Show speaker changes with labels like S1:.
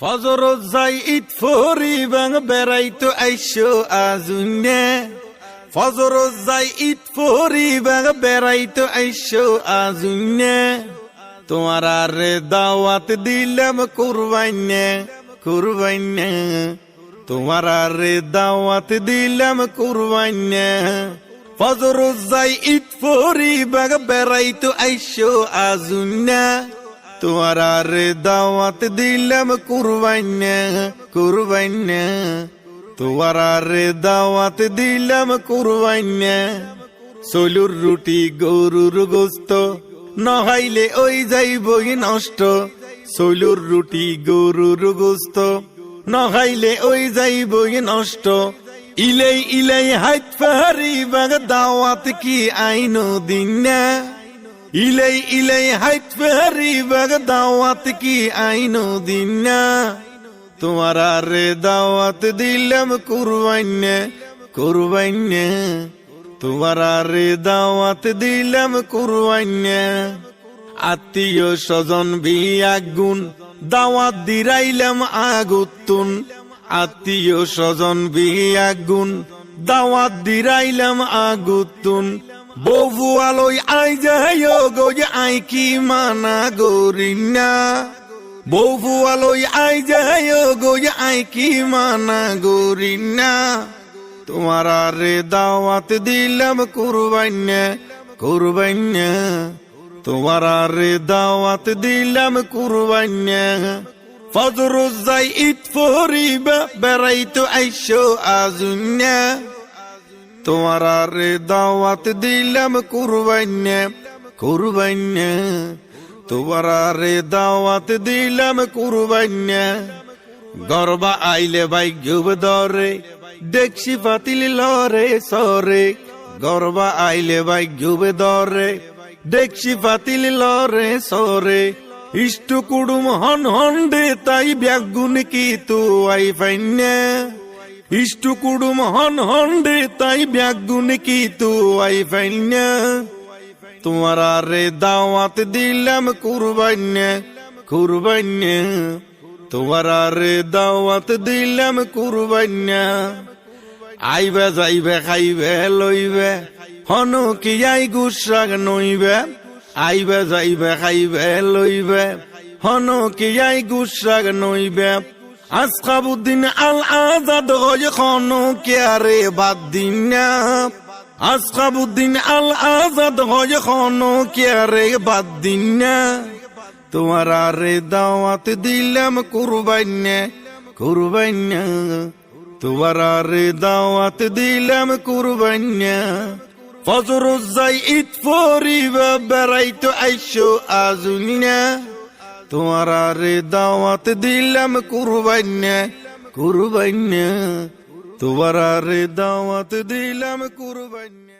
S1: ফজর যাই ইট ফরি বাং বেড়াইতো আইসো আজুনে ফজর যাই ইট ফরি বাং বেড়াইতো আইসো আজুনে তোমার আরে দাওয়াত দিলাম কুরবাইনে কুরবাইনে তোমার আরে দাওয়াত দিলাম কুরবাইনে ফজর যাই ইট ফরি বাং বেড়াইতো আইসো আজুনে তোমার দাওয়াত দিলাম কুরবাইনে কুরবাইনে তোমার দাওয়াত দিলাম কুরবাইনে সলুর রুটি, গরুর গোস্ত নহাইলে ওই যাই যাইবই নষ্ট। সলুর রুটি, গরুর গোস্ত নহাইলে ওই যাই যাইবই নষ্ট। ইলাই ইলাই হাইত পাহাড়ি বাগ, দাওয়াত কি আইনো দিন না ইলাই ইলাই হাইত পাহাড়ি বাগ দাওয়াত কি আইনো দিন তোমার আরে দাওয়াত দিলাম কুরবাইনে কুরবাইনে। তোমার আরে দাওয়াত দিলাম কুরবাইনে। আত্মীয় স্বজন বিয়া গুণ দাওয়াত দিরাইলাম আগুতুন। আত্মীয় স্বজন বিয়া গুণ দাওয়াত দিরাইলাম আগুতুন। বউ আলোই আই যায় গো যে আই কি মানা গরিনা। বউ আলোই আই যায় গো যে আই কি মানা গরিনা। তোমার আরে দাওয়াত দিলাম কুরবাইনে কুরবাইনে। তোমার আরে দাওয়াত দিলাম কুরবাইনে। ফজর যাই ইট ফরিবা বেড়াইতো আইসো আজুন্যা তোমার আরে দাওয়াত দিলাম কুরবাইনে কুরবাইনে। তোমার আরে দাওয়াত দিলাম কুরবাইনে। গরবা আইলে ভাই গুব দরে দেখছি পাতিল লরে সরে। গরবা আইলে ভাই গুব দরে দেখছি পাতিল লরে সরে। ইষ্ট কুড়ুম হন হন দে, তাই ব্যাগুন কি তু আই ফাইনে। ইষ্ট কুড়ুম হন হন দে তাই ব্যাগুন কি তু আই ফাইনে তোমার আরে দাওয়াত দিলাম কুরবাইনে কুরবাইনে তোমার আরে দাওয়াত দিলাম কুরবাইনে আইবে যাইবে, খাইবে, লইবে হন কি আই গুসাগ নইবে। আইবে যাইবে, খাইবে, লইবে হন কি আই গুসাগ নইবে। আসকাবুদ্দিন আল আজাদ হয় খন কে বাদ দিন না। আসকাবুদ্দিন আল আজাদ হয় খন বাদ দিন না। তোমার আরে দাওয়াত দিলাম কুরবাইনে কুরবাইনে তোমার আরে দাওয়াত দিলাম কুরবাইনে ফজর যাই ইট ফরিবা বেড়াইতো আইসো আজুলিনা তোমার আরে দাওয়াত দিলাম কুরবাইনে কুরবাইনে তোমার আরে দাওয়াত দিলাম কুরবাইনে